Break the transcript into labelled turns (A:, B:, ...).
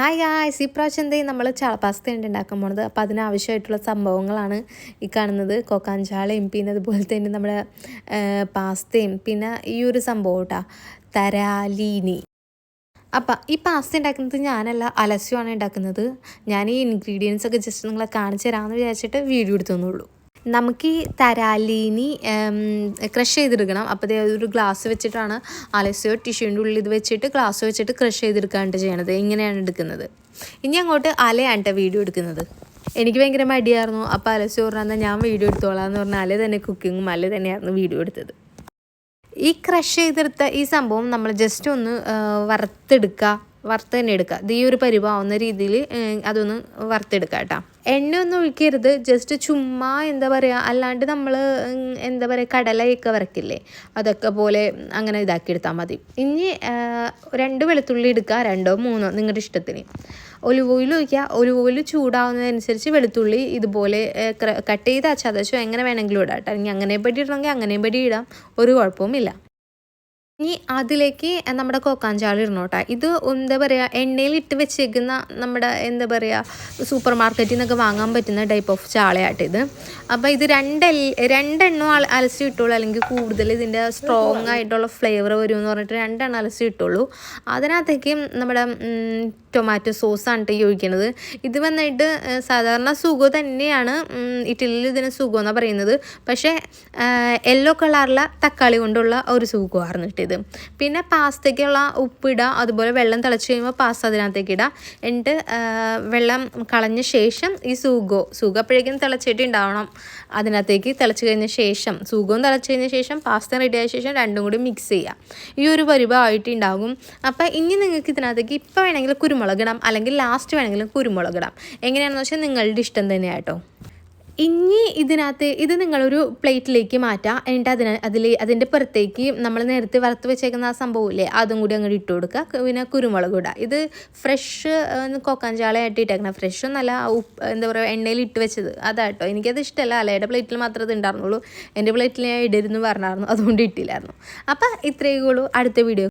A: Hi guys ഈ പ്രാവശ്യം എന്തേ നമ്മൾ ചാളപ്പാസ്ത ഉണ്ട് ഉണ്ടാക്കാൻ പോണത്. അപ്പോൾ അതിനാവശ്യമായിട്ടുള്ള സംഭവങ്ങളാണ് ഈ കാണുന്നത്. കൊക്കാഞ്ചാളയും പിന്നെ അതുപോലെ തന്നെ നമ്മുടെ പാസ്തയും പിന്നെ ഈ ഒരു സംഭവം കേട്ടോ തരാലീനി. അപ്പം ഈ പാസ്ത ഉണ്ടാക്കുന്നത് ഞാനല്ല അലസ്യമാണ് ഉണ്ടാക്കുന്നത് ഞാൻ ഈ ഇൻഗ്രീഡിയൻസ് ഒക്കെ ജസ്റ്റ് നിങ്ങളെ കാണിച്ചു തരാമെന്ന് വിചാരിച്ചിട്ട് വീഡിയോ എടുത്തു തന്നുള്ളൂ നമുക്ക് ഈ തരാലീനി ക്രഷ് ചെയ്തെടുക്കണം. അപ്പോൾ ഒരു ഗ്ലാസ് വെച്ചിട്ടാണ് അലസ്യോ ടിഷ്യൂന്റെ ഉള്ളിൽ ഇത് വെച്ചിട്ട് ഗ്ലാസ് വെച്ചിട്ട് ക്രഷ് ചെയ്തെടുക്കാണ്ട് ചെയ്യണത്. ഇങ്ങനെയാണ് എടുക്കുന്നത്. ഇനി അങ്ങോട്ട് അലയാണ് കേട്ടോ വീഡിയോ എടുക്കുന്നത്. എനിക്ക് ഭയങ്കര മടിയായിരുന്നു. അപ്പോൾ അലസ്യോ പറഞ്ഞാൽ ഞാൻ വീഡിയോ എടുത്തോളാം എന്ന് പറഞ്ഞാൽ അല തന്നെ കുക്കിങ്ങും അല തന്നെയായിരുന്നു വീഡിയോ എടുത്തത്. ഈ ക്രഷ് ചെയ്തെടുത്ത ഈ സംഭവം നമ്മൾ ജസ്റ്റ് ഒന്ന് വറുത്തെടുക്കുക വറുത്ത് തന്നെ എടുക്കുക ഇത് ഈ ഒരു പരിവാവുന്ന രീതിയിൽ അതൊന്ന് വറുത്തെടുക്കുക കേട്ടോ. എണ്ണ ഒന്നും ഒഴിക്കരുത്. ജസ്റ്റ് ചുമ്മാ എന്താ പറയുക അല്ലാണ്ട് നമ്മൾ എന്താ പറയുക കടലയൊക്കെ വരക്കില്ലേ അതൊക്കെ പോലെ അങ്ങനെ ഇതാക്കി എടുത്താൽ മതി. ഇനി രണ്ട് വെളുത്തുള്ളി എടുക്കുക രണ്ടോ മൂന്നോ നിങ്ങളുടെ ഇഷ്ടത്തിന്. ഒലിവ് ഓയിൽ ഒഴിക്കുക ഒലിവ് ഓയിൽ ചൂടാവുന്നതനുസരിച്ച് വെളുത്തുള്ളി ഇതുപോലെ കട്ട് ചെയ്ത് ചതച്ചോ എങ്ങനെ വേണമെങ്കിലും ഇടാം കേട്ടോ ഇനി അങ്ങനെ പടി ഇടണമെങ്കിൽ അങ്ങനെയും പടി ഇടാം. ഒരു കുഴപ്പവുമില്ല. ഇനി അതിലേക്ക് നമ്മുടെ കോക്കാഞ്ചാളി ഇടണം കേട്ടോ ഇത് എന്താ പറയുക എണ്ണയിൽ ഇട്ട് വെച്ചേക്കുന്ന നമ്മുടെ എന്താ പറയുക സൂപ്പർ മാർക്കറ്റിൽ നിന്നൊക്കെ വാങ്ങാൻ പറ്റുന്ന ടൈപ്പ് ഓഫ് ചാളയാട്ടോ ഇത്. അപ്പോൾ ഇത് രണ്ട് രണ്ടെണ്ണം അല- അലസി ഇട്ടുള്ളൂ അല്ലെങ്കിൽ കൂടുതൽ ഇതിന്റെ സ്ട്രോങ് ആയിട്ടുള്ള ഫ്ലേവർ വരുമെന്ന് പറഞ്ഞിട്ട് രണ്ടെണ്ണം അലസി ഇട്ടുള്ളൂ അതിനകത്തേക്ക് നമ്മുടെ ടൊമാറ്റോ സോസാണ് കേട്ടോ ചോദിക്കുന്നത് ഇത് വന്നിട്ട് സാധാരണ സുഖം തന്നെയാണ്. ഇറ്റലിയിൽ ഇതിന് സുഖം എന്നാണ് പറയുന്നത്. പക്ഷേ യെല്ലോ കളറിലെ തക്കാളി കൊണ്ടുള്ള ഒരു സുഗമായിരുന്നു ഇട്ടത് പിന്നെ പാസ്തയ്ക്കുള്ള ഉപ്പിടുക അതുപോലെ വെള്ളം തിളച്ച് കഴിയുമ്പോൾ പാസ്ത അതിനകത്തേക്ക് ഇടുക എന്നിട്ട് വെള്ളം കളഞ്ഞ ശേഷം ഈ സൂഗോ സൂഗ അപ്പോഴേക്കും തിളച്ചിട്ട് ഉണ്ടാവണം. അതിനകത്തേക്ക് തിളച്ച് കഴിഞ്ഞ ശേഷം സൂഗവും തിളച്ച് കഴിഞ്ഞ ശേഷം പാസ്ത റെഡിയായ ശേഷം രണ്ടും കൂടി മിക്സ് ചെയ്യുക ഈ ഒരു പരിഭവമായിട്ട് ഉണ്ടാകും. അപ്പോൾ ഇനി നിങ്ങൾക്ക് ഇതിനകത്തേക്ക് ഇപ്പോൾ വേണമെങ്കിൽ കുരുമുളക് ഇടാം. അല്ലെങ്കിൽ ലാസ്റ്റ് വേണമെങ്കിലും കുരുമുളക് ഇടാം. എങ്ങനെയാണെന്ന് വെച്ചാൽ നിങ്ങളുടെ ഇഷ്ടം തന്നെയാട്ടോ ഇനി ഇതിനകത്ത് ഇത് നിങ്ങളൊരു പ്ലേറ്റിലേക്ക് മാറ്റുക എന്നിട്ട് അതിന് അതിൽ അതിന്റെ പുറത്തേക്ക് നമ്മൾ നേരത്തെ വറുത്ത് വെച്ചേക്കുന്ന ആ സംഭവമില്ലേ അതും കൂടി അങ്ങോട്ട് ഇട്ട് കൊടുക്കുക. പിന്നെ കുരുമുളക് ഇടുക ഇത് ഫ്രഷ് കൊക്കാഞ്ചാളയായിട്ട് ഇട്ടേക്കണം. ഫ്രഷ് ഒന്നല്ല ഉപ്പ് എന്താ പറയുക എണ്ണയിൽ ഇട്ട് വെച്ചത്. അതാട്ടോ. എനിക്കത് ഇഷ്ടമല്ല അലയുടെ പ്ലേറ്റിൽ മാത്രമേ ഇത് ഉണ്ടായിരുന്നുള്ളൂ എന്റെ പ്ലേറ്റിൽ ഞാൻ ഇടരുന്ന് പറഞ്ഞായിരുന്നു അതുകൊണ്ട് ഇട്ടില്ലായിരുന്നു. അപ്പം ഇത്രയേ ഉള്ളൂ. അടുത്ത വീഡിയോ